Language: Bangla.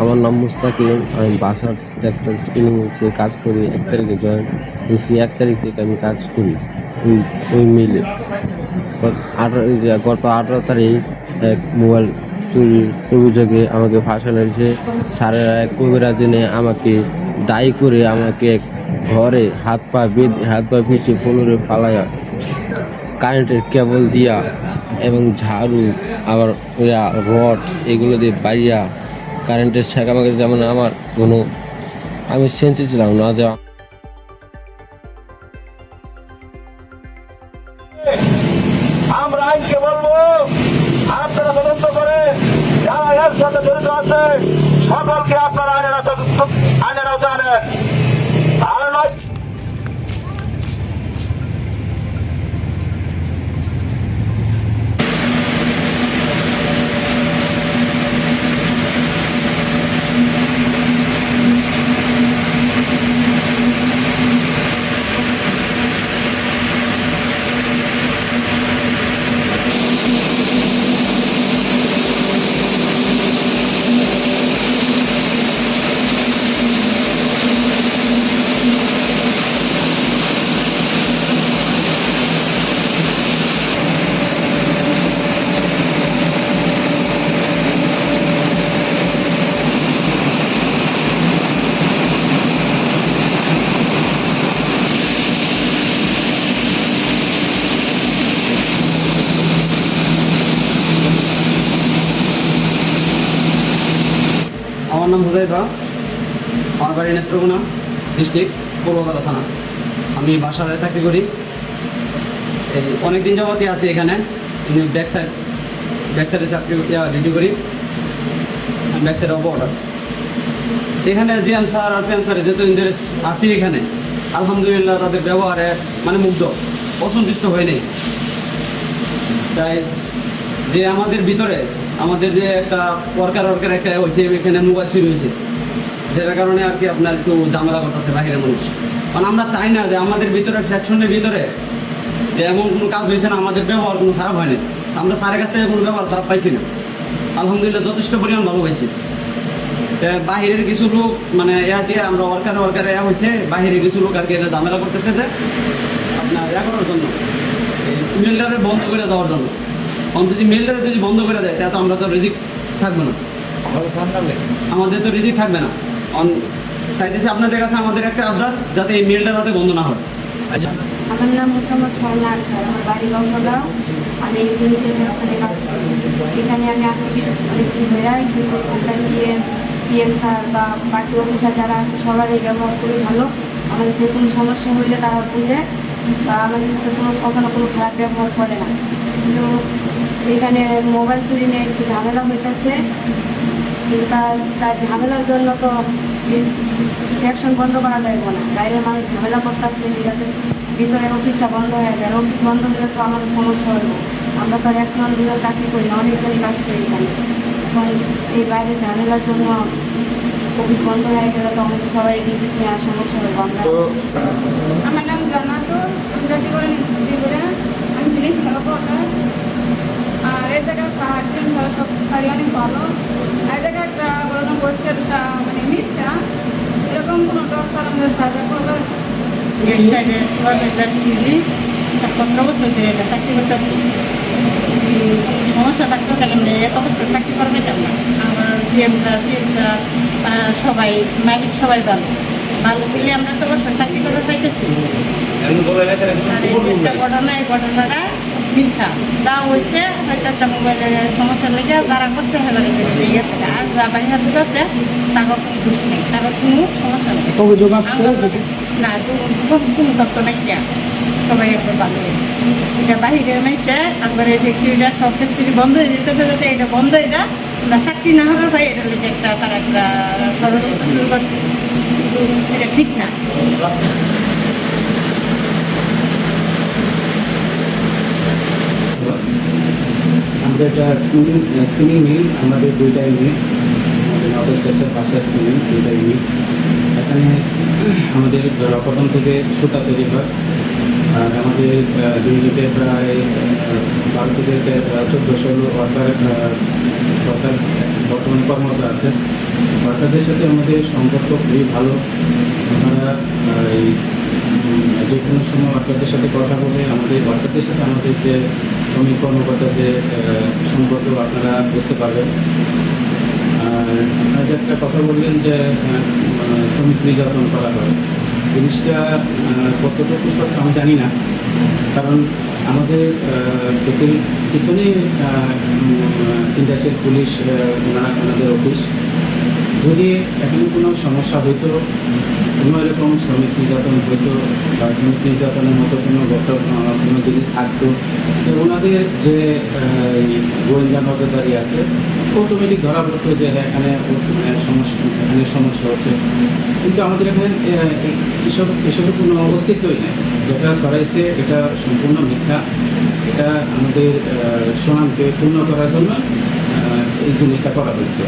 আমার নাম মুস্তাকিম আমি বাসার টেক্সটাইল স্পিনিং সে কাজ করি, এক তারিখে জয়েন হয়েছি, এক তারিখ থেকে আমি কাজ করি ওই ওই মিলে আঠারো গত আঠারো তারিখ এক মোবাইল চুরির অভিযোগে আমাকে ফাঁসানোর সারেরা এক কবিরা দিনে আমাকে দায়ী করে আমাকে এক ঘরে হাত পা বেঁধে, হাত পা ফেঁচে ফলরে ফালাইয়া কারেন্টের কেবল দিয়া এবং ঝাড়ু, আবার রড এগুলো দিয়ে বাড়িয়া কারেন্টের ছেঁক আমাকে যেমন আমার কোনো, আমি সেন্সে ছিলাম না যে আপনারা করে জড়িত সকলকে আপনারা আইনের আইনের আনেন আর নয় আমার নাম হুজাইফা। আমার বাড়ি নেত্রকোনা ডিস্ট্রিক্ট পূর্বতলা থানা। আমি বাসায় চাকরি করি। এই অনেক দিন যাবতই আছি এখানে। ব্যাক সাইড ব্যাক সাইডে চাকরি ডিউটি করি। ব্যাক সাইড অফ অর্ডার এখানে জিএম স্যার আর পিএম স্যার যেহেতু ইন্টারেস্ট আছি এখানে, আলহামদুলিল্লাহ তাদের ব্যবহারে মানে মুগ্ধ, অসন্তুষ্ট হয়ে নেই তাই যে আমাদের ভিতরে আমাদের যে একটা ওয়ার্কার ওয়ার্কার একটা হয়েছে, এখানে মোবাইল চুরি হয়েছে। যেটার কারণে আর কি আপনার একটু ঝামেলা করতেছে বাহিরের মানুষ। কারণ আমরা চাই না যে আমাদের ভিতরে, ফ্যাকশনের ভিতরে যে এমন কোনো কাজ হয়েছে না, আমাদের ব্যবহার কোনো খারাপ হয়নি আমরা স্যারের কাছ থেকে কোনো ব্যবহার খারাপ পাইছি না। আলহামদুলিল্লাহ যথেষ্ট পরিমাণ ভালো পাইছি। বাহিরের কিছু লোক মানে ইয়া দিয়ে আমরা ওয়ার্কার ওয়ার্কার ইয়া হয়েছে বাহিরের কিছু লোক আর কি এটা ঝামেলা করতেছে যে আপনার ইয়া করার জন্য মিলটারে বন্ধ করে দেওয়ার জন্য। যদি মেলটা যদি বন্ধ করে দেয় তাহলে তো আমরা তো রিজিক থাকবে না। আমাদের তো রিজিক থাকবে না। অন- চাইতেছি আপনাদের কাছে আমাদের একটা আবদার যাতে এই মেলটা যাতে বন্ধ না হয়। আমার নাম মোহাম্মদ স্বর্ণা আক্তার আমার বাড়ি গঙ্গগাঁও। আমি পুলিশের সাথে কাজ করি। এখানে আমি আসি অনেক পিএম স্যার বা বাকি অফিসার যারা আছে সবারই ব্যবহার ভালো। আমাদের যে কোনো সমস্যা হইলে তারা বুঝে বা আমাদের সাথে কোনো কখনো কোনো খারাপ ব্যবহার করে না। কিন্তু এখানে মোবাইল চুরি নিয়ে একটু ঝামেলা হইতেছে। কিন্তু তার তার ঝামেলার জন্য তো সেকশন বন্ধ করা যায় না। বাইরের মানুষ ঝামেলা করতেছে যাতে ভিতরে অফিসটা বন্ধ হয়ে যায় অফিস বন্ধ হলে তো আমার সমস্যা হবে আমরা তো আর একজন দুজন চাকরি করি না অনেকজনই কাজ করি এখানে। এখন এই বাইরে ঝামেলার জন্য অফিস বন্ধ হয়ে গেলে তো আমাদের সবাই রিজিক নেওয়ার সমস্যা হবে আমরা। আমার নাম আমি চাকরি করে দিদিপুরে আমি ফিনিশ খেলাপড়া আর এই জায়গায় সাহায্য সারা সব সারি অনেক ভালো। আর এই জায়গায় একটা বড় করছে মানে মিথ্যা এরকম কোনো টর্চার আমাদের সাহায্য করবে পনেরো বছর ধরে এটা চাকরি করতেছি সমস্যা থাকতো তাহলে আমরা এত বছর চাকরি করা পেতাম না। আমার পিএমটা পিএমটা সবাই মালিক সবাই ভালো। ভালো পেলে আমরা তো বছর চাকরি করা পাইতেছি। আর এই যে একটা ঘটনা এই ঘটনাটা মিথ্যা যা হয়েছে হয়তো একটা মোবাইলের সমস্যা লেগে যারা করতে ঠিক আছে। আর যা বাইরে হাতে আছে তাকে কোনো দোষ নেই তাকে কোনো সমস্যা নেই। অভিযোগ আসছে না কোনো তত্ত্ব নাই কেন সবাই একবার ভালো এটা বাহিরের মেয়েছে একবার এই ফ্যাক্টরিটা সব ফ্যাক্টরি বন্ধ হয়ে যেতে যাতে এটা বন্ধ হয়ে যায় আমরা চাকরি না হওয়ার ভাই এটা একটা তারা একটা এটা ঠিক না। আমাদের একটা স্পিনিং স্পিনিং মিল আমাদের দুইটা ইউনিট নর্থ স্টেটের পাশে স্পিনিং দুইটা ইউনিট এখানে আমাদের প্রথম থেকে সুতা তৈরি হয়। আর আমাদের ইউনিটে প্রায় বারো থেকে চোদ্দোশো ওয়ার্কার সরকার বর্তমানে কর্মরত আছে। সরকারদের সাথে আমাদের সম্পর্ক খুবই ভালো। আপনারা এই যে কোনো সময় আপনাদের সাথে কথা বলে আমাদের ওয়ার্কারদের সাথে আমাদের যে শ্রমিক কর্মকর্তার যে সম্পর্ক আপনারা বুঝতে পারবেন। আর আপনারা যে একটা কথা বললেন যে শ্রমিক নির্যাতন করা হয়, জিনিসটা কতটুকু সত্য আমি জানি না। কারণ আমাদের পিছনেই ইন্ডাস্ট্রিয়াল পুলিশ ওনারা ওনাদের অফিস। যদি এখানে কোনো সমস্যা হইতো কোনো এরকম শ্রমিক নির্যাতন হইতো বা শ্রমিক নির্যাতনের মতো কোনো ঘটনা কোনো জিনিস থাকতো তো ওনাদের যে গোয়েন্দা নজরদারি আছে অটোমেটিক ধরা পড়তো যে হ্যাঁ, এখানে সমস্যা এখানে সমস্যা হচ্ছে। কিন্তু আমাদের এখানে এসব এসবের কোনো অস্তিত্বই নেই। যেটা ছড়াইছে এটা সম্পূর্ণ মিথ্যা। এটা আমাদের সুনামকে পূর্ণ করার জন্য এই জিনিসটা করা হয়েছে।